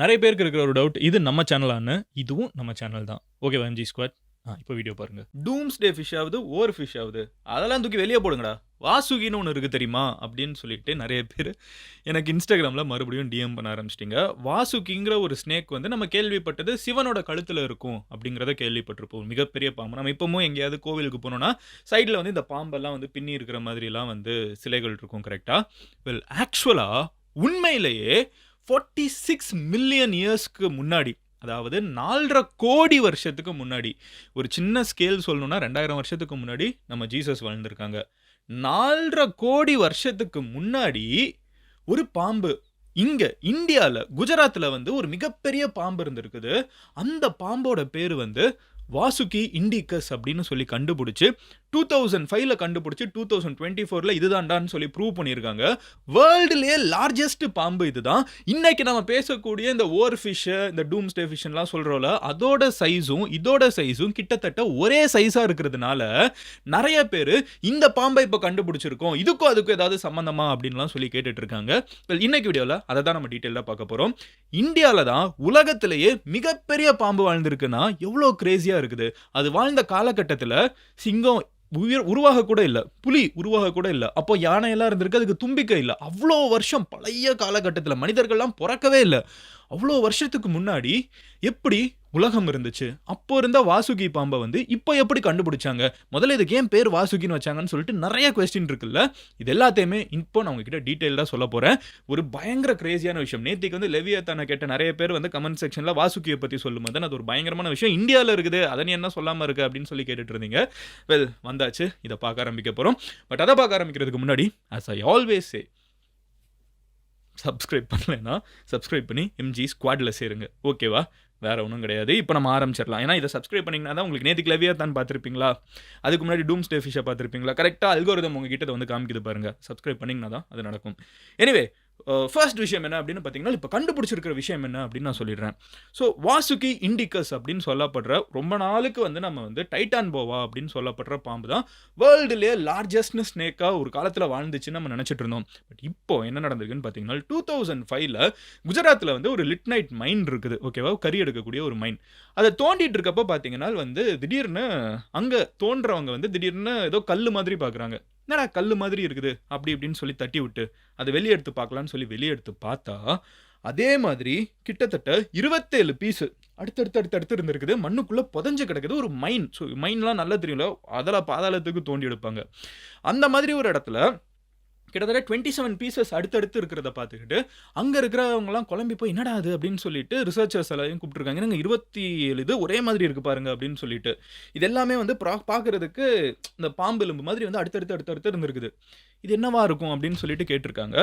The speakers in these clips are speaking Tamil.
நிறைய பேருக்கு இருக்கிற ஒரு டவுட் இது நம்ம சேனலான்னு இதுவும் நம்ம சேனல் தான். ஓகே வஞ்சி ஸ்குவாட் ஆ இப்போ வீடியோ பாருங்க. டூம்ஸ் டே ஃபிஷ் ஆகுது ஓவர் ஃபிஷ் ஆகுது. அதெல்லாம் தூக்கி வெளியே போடுங்கடா. வாசுகின்னு ஒன்று இருக்குது தெரியுமா? அப்படின்னு சொல்லிட்டு நிறைய பேர் எனக்கு இன்ஸ்டாகிராமில் மறுபடியும் டிஎம் பண்ண ஆரம்பிச்சிட்டிங்க. வாசுகிங்கிற ஒரு ஸ்னேக் வந்து நம்ம கேள்விப்பட்டது சிவனோட கழுத்தில் இருக்கும் அப்படிங்கிறத கேள்விப்பட்டிருப்போம். மிகப்பெரிய பாம்பு. நம்ம இப்போவும் எங்கேயாவது கோவிலுக்கு போனோம்னா சைடில் வந்து இந்த பாம்பெல்லாம் வந்து பின்னி இருக்கிற மாதிரிலாம் வந்து சிலைகள் இருக்கும் கரெக்டாக வெல் ஆக்சுவலாக உண்மையிலேயே ஃபார்ட்டி சிக்ஸ் மில்லியன் இயர்ஸ்க்கு முன்னாடி அதாவது நாலரை கோடி வருஷத்துக்கு முன்னாடி ஒரு சின்ன ஸ்கேல் சொல்லணும்னா ரெண்டாயிரம் வருஷத்துக்கு முன்னாடி நம்ம ஜீசஸ் வாழ்ந்திருக்காங்க. நாலரை கோடி வருஷத்துக்கு முன்னாடி ஒரு பாம்பு இங்கே இந்தியாவில் குஜராத்தில் வந்து ஒரு மிகப்பெரிய பாம்பு இருந்திருக்குது. அந்த பாம்போட பேர் வந்து வாசுகி இண்டிகஸ் அப்படின்னு சொல்லி கண்டுபிடிச்சி டூ தௌசண்ட் ஃபைவ்ல கண்டுபிடிச்சி டூ தௌசண்ட் டுவெண்ட்டி ஃபோரில் இதுதான்டான்னு சொல்லி ப்ரூவ் பண்ணியிருக்காங்க. வேர்ல்டுலேயே லார்ஜஸ்ட் பாம்பு இதுதான். இன்னைக்கு நம்ம பேசக்கூடிய இந்த ஓர் ஃபிஷ்ஷு இந்த டூம் ஸ்டே ஃபிஷ்லாம் சொல்கிறோம்ல அதோட சைஸும் இதோட சைஸும் கிட்டத்தட்ட ஒரே சைஸாக இருக்கிறதுனால நிறைய பேர் இந்த பாம்பை இப்போ கண்டுபிடிச்சிருக்கோம். இதுக்கும் அதுக்கும் ஏதாவது சம்மந்தமா அப்படின்லாம் சொல்லி கேட்டுட்டு இருக்காங்க இன்னைக்கு வீடியோவில் அதை தான் நம்ம டீட்டெயிலாக பார்க்க போகிறோம் இந்தியாவில் தான் உலகத்திலேயே மிகப்பெரிய பாம்பு வாழ்ந்திருக்குன்னா எவ்வளோ கிரேசியாக இருக்குது. அது வாழ்ந்த காலகட்டத்தில் சிங்கம் உயிர் உருவாக கூட இல்லை. புலி உருவாக கூட இல்லை. அப்போ யானையெல்லாம் இருந்திருக்கு அதுக்கு தும்பிக்கை இல்லை. அவ்வளோ வருஷம் பழைய காலகட்டத்தில் மனிதர்கள்லாம் பிறக்கவே இல்லை. அவ்வளோ வருஷத்துக்கு முன்னாடி எப்படி உலகம் இருந்துச்சு? அப்போ இருந்த வாசுகி பாம்பை வந்து இப்போ எப்படி கண்டுபிடிச்சாங்க? முதல்ல இதுக்கு ஏன் பேர் வாசுகின்னு வச்சாங்கன்னு சொல்லிட்டு நிறைய கொஸ்டின் இருக்குல்ல. இது எல்லாத்தையுமே இப்போ நான் உங்ககிட்ட டீட்டெயில்டாக சொல்ல போகிறேன் ஒரு பயங்கர கிரேசியான விஷயம். நேத்திக்கு வந்து லெவியத்தான கேட்ட நிறைய பேர் வந்து கமெண்ட் செக்ஷனில் வாசுகியை பற்றி சொல்லும்போது அது ஒரு பயங்கரமான விஷயம். இந்தியாவில் இருக்குது. அதை நீ என்ன சொல்லாமல் இருக்குது அப்படின்னு சொல்லி கேட்டுட்டு இருந்தீங்க. வெல் வந்தாச்சு. இதை பார்க்க ஆரம்பிக்க போகிறோம் பட் அதை பார்க்க ஆரம்பிக்கிறதுக்கு முன்னாடி as I always say subscribe பண்ணலைன்னா சப்ஸ்கிரைப் பண்ணி எம்ஜி ஸ்குவாடில் சேருங்க. ஓகேவா வேற ஒன்றும் கிடையாது. இப்போ நம்ம ஆரம்பிச்சிடலாம். ஏன்னா இதை சப்ஸ்கிரைப் பண்ணிங்கன்னா தான் உங்களுக்கு நேற்று கிளவியாக தான் பார்த்துருப்பீங்களா? அதுக்கு முன்னாடி டூம் ஸ்டே ஃபிஷை பார்த்துருப்பீங்களா கரெக்டாக அல்கோரிதம் உங்ககிட்ட இதை வந்து காமிக்குது பாருங்கள் சப்ஸ்கிரைப் பண்ணிங்கன்னா தான் அது நடக்கும். எனிவே Uh, ஃபர்ஸ்ட் விஷயம் என்ன அப்படின்னு பார்த்தீங்கன்னா இப்போ கண்டுபிடிச்சிருக்கிற விஷயம் என்ன அப்படின்னு நான் சொல்லிடுறேன். ஸோ வாசுகி இண்டிகஸ் அப்படின்னு சொல்லப்படுற ரொம்ப நாளுக்கு வந்து நம்ம வந்து டைட்டான் போவா அப்படின்னு சொல்லப்படுற பாம்பு தான் வேர்ல்டுலேயே லார்ஜஸ்ட் ஸ்னேக்காக ஒரு காலத்தில் வாழ்ந்துச்சுன்னு நம்ம நினச்சிட்டு இருந்தோம். பட் இப்போ என்ன நடந்திருக்குன்னு பார்த்தீங்கன்னா டூ தௌசண்ட் ஃபைவ்ல குஜராத்தில் வந்து ஒரு லிட் நைட் மைன் இருக்குது ஓகேவா கறி எடுக்கக்கூடிய ஒரு மைன் அதை தோண்டிட்டு இருக்கப்போ பார்த்தீங்கன்னா வந்து திடீர்னு அங்கே தோன்றவங்க வந்து திடீர்னு ஏதோ கல் மாதிரி பார்க்குறாங்க என்னடா கல் மாதிரி இருக்குது? அப்படி இப்படின்னு சொல்லி தட்டி விட்டு அதை வெளியே எடுத்து பார்க்கலான்னு சொல்லி வெளியே எடுத்து பார்த்தா அதே மாதிரி கிட்டத்தட்ட இருபத்தேழு பீஸு அடுத்தடுத்து அடுத்தடுத்து இருந்திருக்குது. மண்ணுக்குள்ளே புதஞ்சு கிடக்குது. ஒரு மைன் ஸோ மைன்லாம் நல்லா தெரியும்ல? அதில் பாதாளத்துக்கு தோண்டி எடுப்பாங்க. அந்த மாதிரி ஒரு இடத்துல கிட்டத்தட்ட டுவெண்ட்டி செவன் பீசஸ் அடுத்தடுத்து இருக்கிறத பார்த்துக்கிட்டு அங்கே இருக்கிறவங்கலாம் குழம்பி போய் என்னடா அது அப்படின்னு சொல்லிட்டு ரிசர்ச்சர்ஸ் எல்லாரையும் கூப்பிட்டுருக்காங்க. நாங்கள் இருபத்தி ஏழு இது ஒரே மாதிரி இருக்கு பாருங்க அப்படின்னு சொல்லிட்டு. இது எல்லாமே வந்து ப்ரா பார்க்கறதுக்கு இந்த பாம்பு எலும்பு மாதிரி வந்து அடுத்தடுத்து அடுத்தடுத்து இருந்திருக்குது. இது என்னவா இருக்கும் அப்படின்னு சொல்லிட்டு கேட்டிருக்காங்க.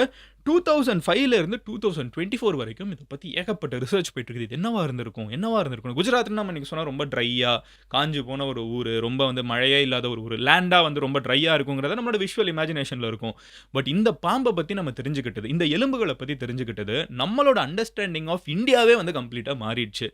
டூ தௌசண்ட் ஃபைவ்ல இருந்து டூ தௌசண்ட் டுவெண்ட்டி ஃபோர் வரைக்கும் இதை பற்றி ஏகப்பட்ட ரிசர்ச் போயிட்டு இருக்குது இது என்னவா இருந்திருக்கும்? என்னவா இருந்திருக்கும் குஜராத்னா நம்ம நீங்கள் சொன்னால் ரொம்ப ட்ரையாக காஞ்சு போன ஒரு ஊர் ரொம்ப வந்து மழையே இல்லாத ஒரு ஊர் லேண்டாக வந்து ரொம்ப ட்ரையாக இருக்குங்கிறத நம்மளோட விஷுவல் இமேஜினேஷனில் இருக்கும். பட் இந்த பாம்பை பற்றி நம்ம தெரிஞ்சுக்கிட்டது இந்த எலும்புகளை பற்றி தெரிஞ்சுக்கிட்டது நம்மளோட அண்டர்ஸ்டாண்டிங் ஆஃப் இந்தியாவே வந்து கம்ப்ளீட்டாக மாறிடுச்சு.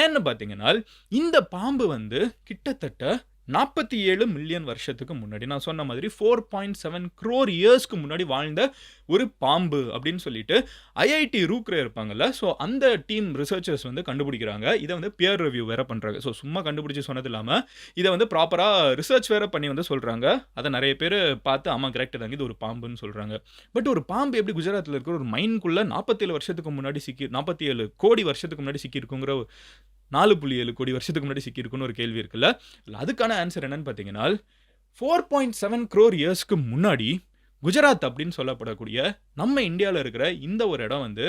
ஏன்னு பார்த்தீங்கன்னா இந்த பாம்பு வந்து கிட்டத்தட்ட நாற்பத்தி ஏழு மில்லியன் வருஷத்துக்கு முன்னாடி நான் சொன்ன மாதிரி ஃபோர் பாயிண்ட் செவன் க்ரோர் இயர்ஸ்க்கு முன்னாடி வாழ்ந்த ஒரு பாம்பு அப்படின்னு சொல்லிட்டு ஐஐடி ரூக்ரே இருப்பாங்கல்ல ஸோ அந்த டீம் ரிசர்ச்சர்ஸ் வந்து கண்டுபிடிக்கிறாங்க. இதை வந்து பியர் ரிவ்யூ வேற பண்ணுறாங்க ஸோ சும்மா கண்டுபிடிச்சி சொன்னது இல்லாமல் இதை வந்து ப்ராப்பராக ரிசர்ச் வேற பண்ணி வந்து சொல்கிறாங்க அதை நிறைய பேர் பார்த்து ஆமாம் கரெக்ட் தாங்க இது ஒரு பாம்புன்னு சொல்கிறாங்க பட் ஒரு பாம்பு எப்படி குஜராத்தில் இருக்கிற ஒரு மைன்குள்ளே நாற்பத்தேழு வருஷத்துக்கு முன்னாடி சிக்கி நாற்பத்தி ஏழு கோடி வருஷத்துக்கு முன்னாடி சிக்கியிருக்குங்கிற நாலு புள்ளி ஏழு கோடி வருஷத்துக்கு முன்னாடி சிக்கியிருக்குன்னு ஒரு கேள்வி இருக்குல்ல? அதுக்கான ஆன்சர் என்னன்னு பார்த்தீங்கன்னா ஃபோர் பாயிண்ட் செவன் க்ரோர் இயர்ஸ்க்கு முன்னாடி குஜராத் அப்படின்னு சொல்லப்படக்கூடிய நம்ம இந்தியாவில் இருக்கிற இந்த ஒரு இடம் வந்து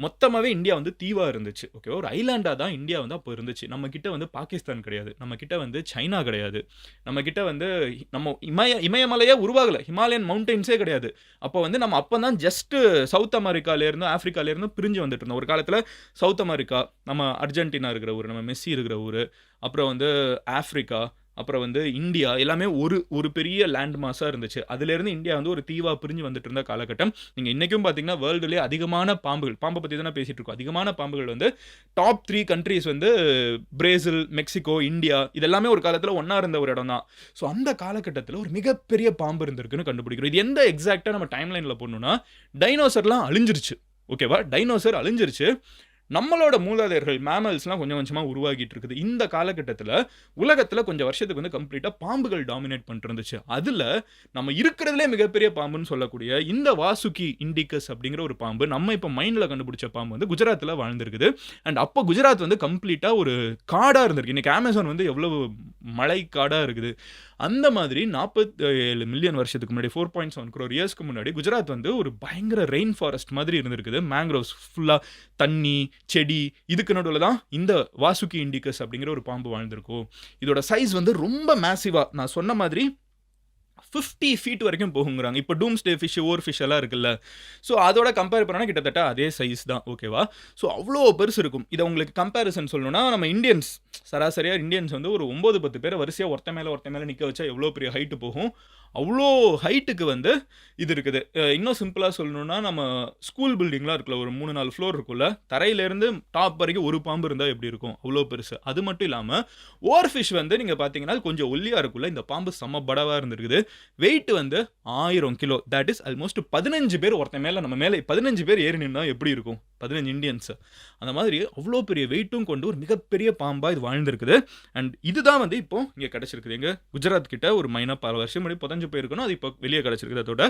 மொத்தமாகவே இந்தியா வந்து தீவாக இருந்துச்சு ஓகே ஒரு ஐலாண்டாக தான் இந்தியா வந்து அப்போ இருந்துச்சு. நம்ம கிட்ட வந்து பாகிஸ்தான் கிடையாது. நம்ம கிட்ட வந்து சைனா கிடையாது. நம்ம கிட்ட வந்து நம்ம இமய இமயமலையே உருவாகலை. ஹிமாலயன் மவுண்டெயின்ஸே கிடையாது. அப்போ வந்து நம்ம அப்போ தான் ஜஸ்ட்டு சவுத் அமெரிக்காலேருந்து ஆஃப்ரிக்காலேருந்து பிரிஞ்சு வந்துட்டு இருந்தோம். ஒரு காலத்தில் சவுத் அமெரிக்கா நம்ம அர்ஜென்டினா இருக்கிற ஊர் நம்ம மெஸ்ஸி இருக்கிற ஊர் அப்புறம் வந்து ஆஃப்ரிக்கா அப்புறம் வந்து இந்தியா எல்லாமே ஒரு ஒரு பெரிய லேண்ட் மாஸாக இருந்துச்சு. அதுலேருந்து இந்தியா வந்து ஒரு தீவாக பிரிஞ்சு வந்துட்டு இருந்த காலகட்டம். நீங்கள் இன்றைக்கும் பார்த்தீங்கன்னா வேர்ல்டுலேயே அதிகமான பாம்புகள் பாம்பை பற்றி தானே பேசிகிட்டு இருக்கோம். அதிகமான பாம்புகள் வந்து டாப் த்ரீ கண்ட்ரீஸ் வந்து பிரேசில் மெக்சிகோ இந்தியா இதெல்லாமே ஒரு காலத்தில் ஒன்றா இருந்த ஒரு இடம் தான் ஸோ அந்த காலகட்டத்தில் ஒரு மிகப்பெரிய பாம்பு இருந்திருக்குன்னு கண்டுபிடிக்கிறோம். இது எந்த எக்ஸாக்டாக நம்ம டைம் லைனில் போடணும்னா டைனோசர்லாம் அழிஞ்சிருச்சு. ஓகேவா டைனோசர் அழிஞ்சிருச்சு. நம்மளோட மூலாதையர்கள் மேமல்ஸ்லாம் கொஞ்சம் கொஞ்சமாக உருவாகிட்டு இருக்குது. இந்த காலகட்டத்தில் உலகத்தில் கொஞ்சம் வருஷத்துக்கு வந்து கம்ப்ளீட்டாக பாம்புகள் டாமினேட் பண்ணிட்டு இருந்துச்சு அதில் நம்ம இருக்கிறதுலே மிகப்பெரிய பாம்புன்னு சொல்லக்கூடிய இந்த வாசுகி இண்டிகஸ் அப்படிங்கிற ஒரு பாம்பு நம்ம இப்போ மைண்டில் கண்டுபிடிச்ச பாம்பு வந்து குஜராத்தில் வாழ்ந்துருக்குது. அண்ட் அப்போ குஜராத் வந்து கம்ப்ளீட்டாக ஒரு காடாக இருந்திருக்கு. இன்றைக்கி அமேசான் வந்து எவ்வளவு மலை காடாக இருக்குது. அந்த மாதிரி நாற்பத்தி ஏழு மில்லியன் வருஷத்துக்கு முன்னாடி ஃபோர் பாயிண்ட் செவன் க்ரோர் இயர்ஸ்க்கு முன்னாடி குஜராத் வந்து ஒரு பயங்கர ரெயின் ஃபாரஸ்ட் மாதிரி இருந்திருக்குது. மேங்க்ரோவ்ஸ் ஃபுல்லாக தண்ணி செடி இதுக்கு நடுவில் தான் இந்த வாசுகி இண்டிகஸ் அப்படிங்கிற ஒரு பாம்பு வாழ்ந்திருக்கும். இதோட சைஸ் வந்து ரொம்ப மேசிவாக நான் சொன்ன மாதிரி ஃபிஃப்டி ஃபீட் வரைக்கும் போகுங்கிறாங்க. இப்போ doomsday fish oarfish எல்லாம் இருக்குல்ல. ஸோ அதோட கம்பேர் பண்ணோன்னா கிட்டத்தட்ட அதே சைஸ் தான் ஓகேவா ஸோ அவ்வளோ பெருசு இருக்கும். இதை உங்களுக்கு கம்பேரிசன் சொல்லணும்னா நம்ம இந்தியன்ஸ் சராசரியாக இந்தியன்ஸ் வந்து ஒரு ஒம்பது பத்து பேர் வரிசையாக ஒருத்த மேலே ஒருத்த மேலே நிற்க வச்சா எவ்வளோ பெரிய ஹைட்டு போகும்? அவ்வளோ ஹைட்டுக்கு வந்து இது இருக்குது. இன்னும் சிம்பிளாக சொல்லணும்னா நம்ம ஸ்கூல் பில்டிங்லாம் இருக்குல்ல ஒரு மூணு நாலு ஃப்ளோர் இருக்குல்ல தரையிலேருந்து டாப் வரைக்கும் ஒரு பாம்பு இருந்தால் எப்படி இருக்கும்? அவ்வளோ பெருசு. அது மட்டும் இல்லாமல் ஓர் ஃபிஷ் வந்து நீங்கள் பார்த்தீங்கன்னா கொஞ்சம் ஒல்லியாக இருக்குல்ல இந்த பாம்பு செம்ம படவாக இருந்திருக்குது. வெயிட் வந்து ஆயிரம் கிலோ தட் இஸ் ஆல்மோஸ்ட் பதினஞ்சு பேர் ஒருத்தன் மேலே நம்ம மேலே பதினஞ்சு பேர் ஏறி நின்னா எப்படி இருக்கும்? பதினஞ்சு இந்தியன்ஸ். அந்த மாதிரி அவ்வளோ பெரிய வெயிட்டும் கொண்டு ஒரு மிகப்பெரிய பாம்பாக இது வாழ்ந்துருக்குது. அண்ட் இதுதான் வந்து இப்போ இங்கே கிடச்சிருக்குது. எங்கள் குஜராத் கிட்ட ஒரு மைனாக பல வருஷம் முன்னாடி புதஞ்சு போயிருக்கணும். அது இப்போ வெளியே கிடச்சிருக்குது. அதோட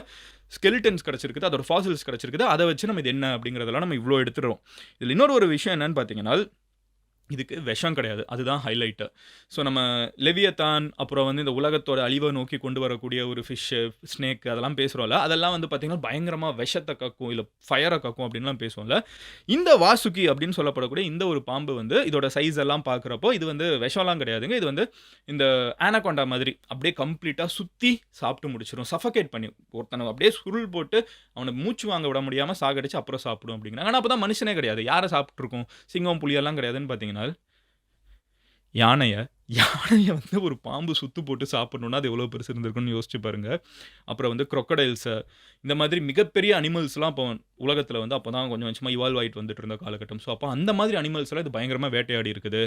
ஸ்கெலிட்டன்ஸ் கிடச்சிருக்குது. அதோட ஃபாசில்ஸ் கிடச்சிருக்குது. அதை வச்சு நம்ம இது என்ன அப்படிங்கிறதெல்லாம் நம்ம இவ்வளோ எடுத்துடுறோம். இதில் இன்னொரு ஒரு விஷயம் என்னன்னு பார்த்தீங்கன்னா இதுக்கு விஷம் கிடையாது. அதுதான் ஹைலைட்டு ஸோ நம்ம லெவியத்தான் அப்புறம் வந்து இந்த உலகத்தோட அழிவை நோக்கி கொண்டு வரக்கூடிய ஒரு ஃபிஷ்ஷு ஸ்னேக் அதெல்லாம் பேசுகிறோம்ல அதெல்லாம் வந்து பார்த்திங்கன்னா பயங்கரமாக விஷத்தை கக்கும் இல்லை ஃபயரை கக்கும் அப்படின்லாம் பேசுவோம்ல. இந்த வாசுகி அப்படின்னு சொல்லப்படக்கூடிய இந்த ஒரு பாம்பு வந்து இதோட சைஸ் எல்லாம் பார்க்குறப்போ இது வந்து விஷம்லாம் கிடையாதுங்க. இது வந்து இந்த ஆனகொண்டா மாதிரி அப்படியே கம்ப்ளீட்டாக சுற்றி சாப்பிட்டு முடிச்சிடும் சஃபகேட் பண்ணி ஒருத்தனை அப்படியே சுருள் போட்டு அவனை மூச்சு வாங்க விட முடியாமல் சாகடிச்சு அப்புறம் சாப்பிடும் அப்படிங்கிறாங்க. ஆனால் அப்போ தான் மனுஷனே கிடையாது. யாரை சாப்பிட்ருக்கோம் சிங்கம் புலியெல்லாம் கிடையாதுன்னு பார்த்தீங்கன்னா யானையை யானையை வந்து ஒரு பாம்பு சுத்து போட்டு சாப்பிடணுன்னா அது எவ்வளோ பெருசு இருந்திருக்குன்னு யோசிச்சு பாருங்க. அப்புறம் வந்து க்ரொக்கடைல்ஸை இந்த மாதிரி மிகப்பெரிய அனிமல்ஸ்லாம் இப்போ உலகத்தில் வந்து அப்போ தான் கொஞ்சம் கொஞ்சமாக இவால்வ் ஆகிட்டு வந்துட்டு இருந்த காலகட்டம். ஸோ அப்போ அந்த மாதிரி அனிமல்ஸ்லாம் இது பயங்கரமாக வேட்டையாடி இருக்குது.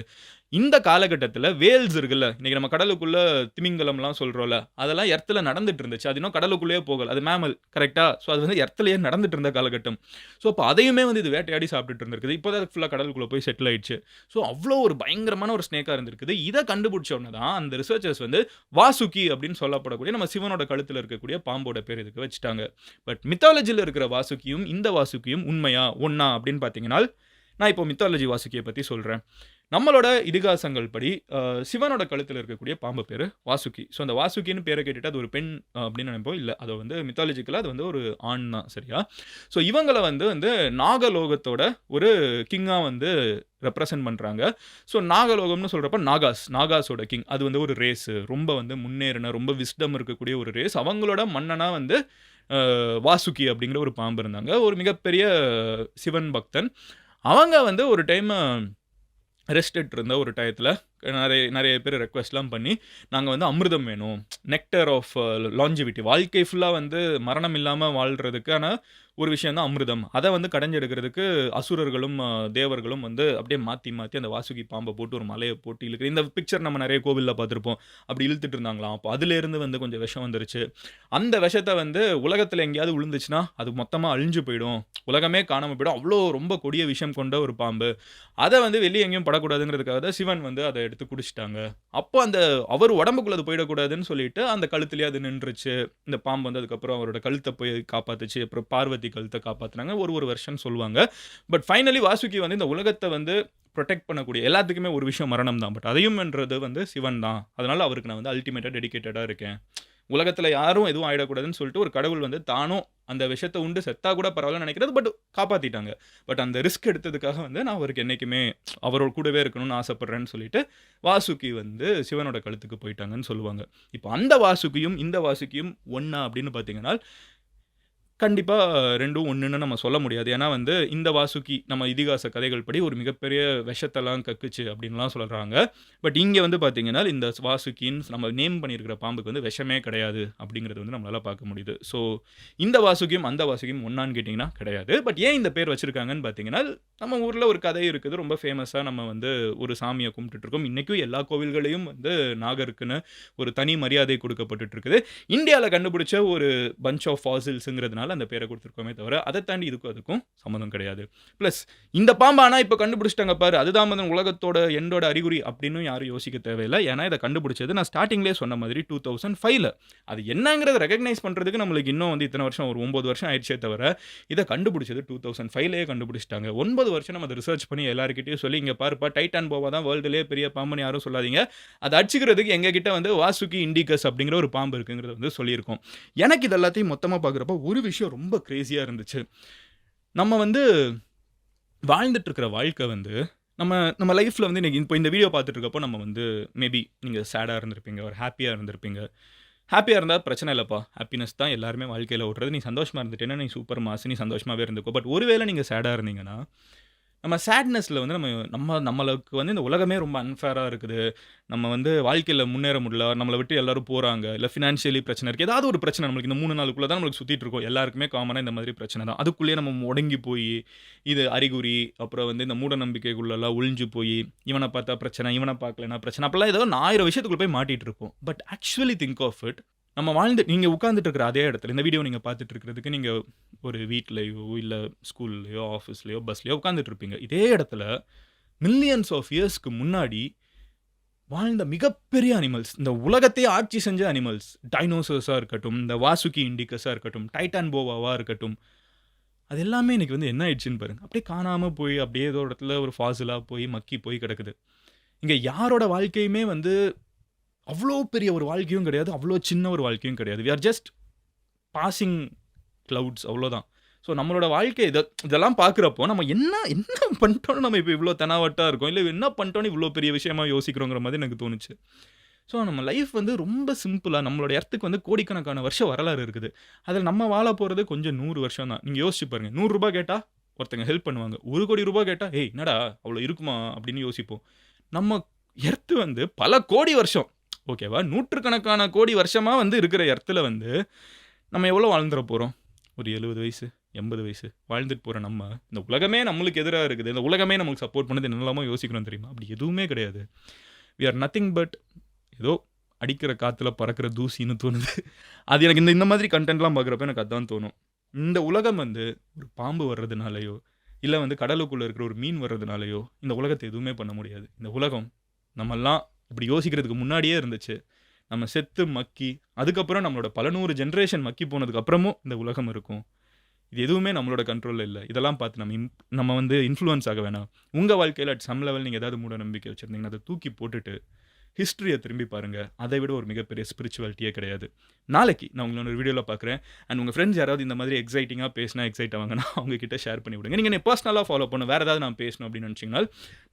இந்த காலகட்டத்தில் வேல்ஸ் இருக்குல்ல இன்றைக்கி நம்ம கடலுக்குள்ளே திமிங்கலம்லாம் சொல்கிறோம்ல அதெல்லாம் எர்த்தில் நடந்துட்டு இருந்துச்சு. அது இன்னும் கடலுக்குள்ளேயே போகல. அது மேமல் கரெக்டாக ஸோ அது வந்து எர்த்துலேயே நடந்துட்டு இருந்த காலகட்டம். ஸோ அப்போ அதையுமே வந்து இது வேட்டையாடி சாப்பிட்டுட்டு இருந்திருக்குது. இப்போ தான் ஃபுல்லாக கடலுக்குள்ளே போய் செட்டில் ஆயிடுச்சு. ஸோ அவ்வளோ ஒரு பயங்கரமான ஒரு ஸ்னேக்காக இருந்திருக்குது. இதை கண்டுபிடிச்ச உடனே தான் அந்த ரிசர்ச்சர்ஸ் வந்து வாசுகி அப்படின்னு சொல்லப்படக்கூடிய நம்ம சிவனோட கழுத்தில் இருக்கக்கூடிய பாம்போட பேர் இதுக்கு வச்சுட்டாங்க. பட் மித்தாலஜியில் இருக்கிற வாசுகியும் இந்த வாசுகியும் உண்மையா ஒன்னா அப்படின்னு பார்த்தீங்கன்னா நான் இப்போ மித்தாலஜி வாசுகியை பற்றி சொல்கிறேன் நம்மளோட இதிகாசங்கள் படி சிவனோட கழுத்தில் இருக்கக்கூடிய பாம்பு பேர் வாசுகி. ஸோ அந்த வாசுகின்னு பேரை கேட்டுட்டு அது ஒரு பெண் அப்படின்னு நினைப்போம். இல்லை அதை வந்து மித்தாலஜிக்கலாக அது வந்து ஒரு ஆண் தான் சரியா? ஸோ இவங்களை வந்து வந்து நாகலோகத்தோட ஒரு கிங்காக வந்து ரெப்ரசன்ட் பண்ணுறாங்க ஸோ நாகலோகம்னு சொல்கிறப்ப நாகாஸ் நாகாஸோட கிங் அது வந்து ஒரு ரேஸு ரொம்ப வந்து முன்னேறின ரொம்ப விஸ்டம் இருக்கக்கூடிய ஒரு ரேஸ் அவங்களோட மன்னனாக வந்து வாசுகி அப்படிங்கிற ஒரு பாம்பு இருந்தாங்க. ஒரு மிகப்பெரிய சிவன் பக்தன். அவங்க வந்து ஒரு டைம் ரெஸ்ட் இருந்த ஒரு டயத்தில் நிறைய நிறைய பேர் ரெக்வஸ்ட்லாம் பண்ணி நாங்கள் வந்து அமிர்தம் வேணும். நெக்டர் ஆஃப் லாஞ்சிவிட்டி வாழ்க்கை ஃபுல்லாக வந்து மரணம் இல்லாமல் வாழ்கிறதுக்கான ஒரு விஷயம் தான் அமிர்தம். அதை வந்து கடைஞ்செடுக்கிறதுக்கு அசுரர்களும் தேவர்களும் வந்து அப்படியே மாற்றி மாற்றி அந்த வாசுகி பாம்பை போட்டு ஒரு மலையை போட்டு இழுக்கிற இந்த பிக்சர் நம்ம நிறைய கோவிலில் பார்த்துருப்போம். அப்படி இழுத்துட்டு இருந்தாங்களாம். அப்போ அதுலேருந்து வந்து கொஞ்சம் விஷம் வந்துருச்சு. அந்த விஷத்தை வந்து உலகத்தில் எங்கேயாவது விழுந்துச்சுன்னா அது மொத்தமாக அழிஞ்சு போயிடும். உலகமே காணாமல் போயிடும். அவ்வளோ ரொம்ப கொடிய விஷம் கொண்ட ஒரு பாம்பு. அதை வந்து வெளியே எங்கேயும் படக்கூடாதுங்கிறதுக்காக தான் சிவன் வந்து அதை எடுத்து குடிச்சிட்டாங்க. அப்போ அந்த அவர் உடம்புக்குள்ள அது போயிடக்கூடாதுன்னு சொல்லிட்டு அந்த கழுத்துலேயே அது நின்றுச்சு. இந்த பாம்பு வந்து அதுக்கப்புறம் அவரோட கழுத்தை போய் காப்பாத்துச்சு. அப்புறம் பார்வதி கழுத்தை காப்பாத்துனாங்க. ஒரு ஒரு வருஷம் சொல்லுவாங்க. பட் ஃபைனலி வாசுகி வந்து இந்த உலகத்தை வந்து ப்ரொடெக்ட் பண்ணக்கூடிய எல்லாத்துக்குமே ஒரு விஷயம் மரணம் தான் பட் அதையும்ன்றது வந்து சிவன் தான் அதனால அவருக்கு நான் வந்து அல்டிமேட்டாக டெடிக்கேட்டடாக இருக்கேன். உலகத்தில் யாரும் எதுவும் ஆயிடக்கூடாதுன்னு சொல்லிட்டு ஒரு கடவுள் வந்து தானும் அந்த விஷத்தை உண்டு செத்தா கூட பரவாயில்ல நினைக்கிறது பட் காப்பாற்றிட்டாங்க பட் அந்த ரிஸ்க் எடுத்ததுக்காக வந்து நான் அவருக்கு என்றைக்குமே அவரோட கூடவே இருக்கணும்னு ஆசைப்பட்றேன்னு சொல்லிட்டு வாசுகி வந்து சிவனோட கழுத்துக்கு போயிட்டாங்கன்னு சொல்லுவாங்க. இப்போ அந்த வாசுகியும் இந்த வாசுகியும் ஒன்றா அப்படின்னு பார்த்தீங்கன்னா கண்டிப்பாக ரெண்டும் ஒன்றுன்னு நம்ம சொல்ல முடியாது. ஏன்னா வந்து இந்த வாசுகி நம்ம இதிகாச கதைகள் படி ஒரு மிகப்பெரிய விஷத்தெல்லாம் கக்குச்சு அப்படின்லாம் சொல்கிறாங்க பட் இங்கே வந்து பார்த்தீங்கன்னா இந்த வாசுகின்னு நம்ம நேம் பண்ணியிருக்கிற பாம்புக்கு வந்து விஷமே கிடையாது அப்படிங்கிறது வந்து நம்மளால் பார்க்க முடியுது. ஸோ இந்த வாசுகியும் அந்த வாசுகியும் ஒன்றான்னு கேட்டிங்கன்னா கிடையாது. பட் ஏன் இந்த பேர் வச்சுருக்காங்கன்னு பார்த்தீங்கன்னா நம்ம ஊரில் ஒரு கதை இருக்குது. ரொம்ப ஃபேமஸாக நம்ம வந்து ஒரு சாமியை கும்பிட்டுட்ருக்கோம் இன்றைக்கும் எல்லா கோவில்களையும் வந்து நாகருக்குன்னு ஒரு தனி மரியாதை கொடுக்கப்பட்டுட்டு இருக்குது இந்தியாவில் கண்டுபிடிச்ச ஒரு பஞ்ச் ஆஃப் ஃபாசில்ஸுங்கிறதுனால அதனால அந்த பேரை கொடுத்துருக்கோமே தவிர அதை தாண்டி இதுக்கும் அதுக்கும் சம்மந்தம் கிடையாது. ப்ளஸ் இந்த பாம்பு ஆனால் இப்போ கண்டுபிடிச்சிட்டாங்க பாரு அதுதான் வந்து உலகத்தோட எண்டோட அறிகுறி அப்படின்னு யாரும் யோசிக்க தேவையில்லை. ஏன்னா இதை கண்டுபிடிச்சது நான் ஸ்டார்டிங்லேயே சொன்ன மாதிரி டூ தௌசண்ட் ஃபைவ்ல அது என்னங்கிறத ரெகக்னைஸ் பண்ணுறதுக்கு நம்மளுக்கு இன்னும் வந்து இத்தனை வருஷம் ஒரு ஒம்பது வருஷம் ஆயிடுச்சே தவிர இதை கண்டுபிடிச்சது டூ தௌசண்ட் ஃபைவ்லேயே கண்டுபிடிச்சிட்டாங்க. ஒன்பது வருஷம் நம்ம அதை ரிசர்ச் பண்ணி எல்லாருக்கிட்டையும் சொல்லி இங்கே பாருப்பா டைட்டான் போவா தான் வேர்ல்டுலேயே பெரிய பாம்புன்னு யாரும் சொல்லாதீங்க. அதை அடிச்சுக்கிறதுக்கு எங்ககிட்ட வந்து வாசுகி இண்டிகஸ் அப்படிங்கிற ஒரு பாம்பு இருக்குங்கிறத வந்து சொல்லியிருக்கோம். எனக்கு இது எல்லாத்தையும் மொத்தமாக பார்க்குறப்ப ஒரு விஷயம் ரொம்ப க்ரேஸியாக இருந்துச்சு. நம்ம வந்து வாழ்ந்துட்டுருக்கிற வாழ்க்கை வந்து நம்ம நம்ம லைஃப்பில் வந்து இன்றைக்கி இப்போ இந்த வீடியோ பார்த்துட்டு இருக்கப்போ நம்ம வந்து மேபி நீங்கள் சேடாக இருந்திருப்பீங்க ஒரு ஹாப்பியாக இருந்திருப்பீங்க. ஹாப்பியாக இருந்தால் பிரச்சனை இல்லைப்பா. ஹாப்பினஸ் தான் எல்லாருமே வாழ்க்கையில் ஓட்டுறது நீ சந்தோஷமாக இருந்துட்டேன்னா நீ சூப்பர் மாசு நீ சந்தோஷமாகவே இருந்துக்கோ. பட் ஒருவேளை நீங்கள் சேடாக இருந்தீங்கன்னா நம்ம சேட்னஸில் வந்து நம்ம நம்ம நம்மளுக்கு வந்து இந்த உலகமே ரொம்ப அன்ஃபேராக இருக்குது. நம்ம வந்து வாழ்க்கையில் முன்னேற முடியல. நம்மளை விட்டு எல்லாரும் போகிறாங்க இல்லை ஃபினான்ஷியலி பிரச்சனை இருக்குது ஏதாவது ஒரு பிரச்சனை நம்மளுக்கு இந்த மூணு நாளுக்குள்ளே தான் நம்மளுக்கு சுற்றிட்டு இருக்கோம். எல்லாருக்குமே காமனாக இந்த மாதிரி பிரச்சனை தான். அதுக்குள்ளேயே நம்ம முடங்கி போய் இது அறிகுறி அப்புறம் வந்து இந்த மூட நம்பிக்கைக்குள்ளெல்லாம் ஒளிஞ்சு போய் இவனை பார்த்தா பிரச்சனை இவனை பார்க்கலனா பிரச்சனை அப்போல்லாம் ஏதோ ஆயிரம் விஷயத்துக்குள்ள போய் மாட்டிகிட்டு இருப்போம். But actually think of it நம்ம வாழ்ந்து நீங்கள் உட்காந்துட்டு இருக்கிற அதே இடத்துல இந்த வீடியோ நீங்கள் பார்த்துட்டு இருக்கிறதுக்கு நீங்கள் ஒரு வீட்லேயோ இல்லை ஸ்கூல்லையோ ஆஃபீஸ்லையோ பஸ்லையோ உட்காந்துட்டு இருப்பீங்க இதே இடத்துல மில்லியன்ஸ் ஆஃப் இயர்ஸ்க்கு முன்னாடி வாழ்ந்த மிகப்பெரிய அனிமல்ஸ் இந்த உலகத்தையே ஆட்சி செஞ்ச அனிமல்ஸ் டைனோசர்ஸாக இருக்கட்டும் இந்த வாசுகி இண்டிகஸாக இருக்கட்டும் டைட்டான் போவாவாக இருக்கட்டும் அது எல்லாமே இன்றைக்கி வந்து என்ன ஆயிடுச்சுன்னு பாருங்க. அப்படியே காணாமல் போய் அப்படியே ஏதோ இடத்துல ஒரு ஃபாசிலாக போய் மக்கி போய் கிடக்குது. இங்கே யாரோட வாழ்க்கையுமே வந்து அவ்வளோ பெரிய ஒரு வாழ்க்கையும் கிடையாது அவ்வளோ சின்ன ஒரு வாழ்க்கையும் கிடையாது. We are just passing clouds அவ்வளோதான். ஸோ நம்மளோட வாழ்க்கை இதை இதெல்லாம் பார்க்குறப்போ நம்ம என்ன என்ன பண்ணிட்டோன்னு நம்ம இப்போ இவ்வளோ தெனாவட்டாக இருக்கோம்? இல்லை என்ன பண்ணிட்டோன்னு இவ்வளோ பெரிய விஷயமா யோசிக்கிறோங்கிற மாதிரி எனக்கு தோணுச்சு. ஸோ நம்ம லைஃப் வந்து ரொம்ப சிம்பிளாக நம்மளோட இடத்துக்கு வந்து கோடிக்கணக்கான வருஷம் வரலாறு இருக்குது. அதில் நம்ம வாழ போகிறது கொஞ்சம் நூறு வருஷம் தான். நீங்கள் யோசிச்சு பாருங்கள் நூறுரூபா கேட்டால் ஒருத்தங்க ஹெல்ப் பண்ணுவாங்க. ஒரு கோடி ரூபாய் கேட்டால் ஏய் என்னடா அவ்வளோ இருக்குமா? அப்படின்னு யோசிப்போம். நம்ம எர்த்து வந்து பல கோடி வருஷம் ஓகேவா? நூற்றுக்கணக்கான கோடி வருஷமாக வந்து இருக்கிற இடத்துல வந்து நம்ம எவ்வளோ வாழ்ந்துட போகிறோம் ஒரு எழுபது வயசு எண்பது வயசு வாழ்ந்துட்டு போகிற நம்ம இந்த உலகமே நம்மளுக்கு எதிராக இருக்குது. இந்த உலகமே நம்மளுக்கு சப்போர்ட் பண்ணது. என்னெல்லாமோ யோசிக்கணும் தெரியுமா? அப்படி எதுவுமே கிடையாது. வி ஆர் நத்திங் பட் ஏதோ அடிக்கிற காற்றுல பறக்கிற தூசின்னு தோணுது. அது எனக்கு இந்த இந்த மாதிரி கண்டென்ட்லாம் பார்க்குறப்ப எனக்கு அதான் தோணும். இந்த உலகம் வந்து ஒரு பாம்பு வர்றதுனாலையோ இல்லை வந்து கடலுக்குள்ளே இருக்கிற ஒரு மீன் வர்றதுனாலையோ இந்த உலகத்தை எதுவுமே பண்ண முடியாது. இந்த உலகம் நம்மெல்லாம் இப்படி யோசிக்கிறதுக்கு முன்னாடியே இருந்துச்சு. நம்ம செத்து மக்கி அதுக்கப்புறம் நம்மளோட பல நூறு ஜென்ரேஷன் மக்கி போனதுக்கு அப்புறமும் இந்த உலகம் இருக்கும். இது எதுவுமே நம்மளோட கண்ட்ரோலில் இல்லை. இதெல்லாம் பார்த்து நம்ம இம் நம்ம வந்து இன்ஃப்ளூயன்ஸ் ஆக வேணாம். உங்கள் வாழ்க்கையில் அட் சம் லெவல் நீங்கள் ஏதாவது மூட நம்பிக்கை வச்சுருந்தீங்கன்னா அதை தூக்கி போட்டுட்டு ஹிஸ்ட்ரியை திரும்பி பாருங்கள் அதை விட ஒரு மிகப்பெரிய ஸ்பிரிச்சுவாலிட்டியே கிடையாது. நாளைக்கு நான் உங்களை ஒரு வீடியோவில் பார்க்குறேன். அண்ட் உங்கள் ஃப்ரெண்ட்ஸ் யாராவது இந்த மாதிரி எக்ஸைட்டிங்காக பேசினா எக்ஸைட் ஆவாங்கன்னா அவங்ககிட்ட ஷேர் பண்ணி விடுங்க. நீங்கள் என்ன பர்சனலாக ஃபாலோ பண்ண. வேறு ஏதாவது நான் பேசணும் அப்படின்னு நினச்சிங்கன்னா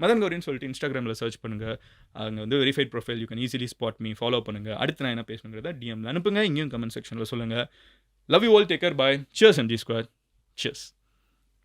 மதன் கௌரின்னு சொல்லிட்டு இன்ஸ்டாகிராமில் சர்ச் பண்ணுங்கள் அங்கே வந்து verified profile you can easily spot me follow பண்ணுங்கள் அடுத்து நான் என்ன பேசணுங்கிறத டிஎம்ல அனுப்புங்க. இங்கேயும் கமெண்ட் செக்ஷனில் சொல்லுங்கள் love you all take care bye cheers and G square cheers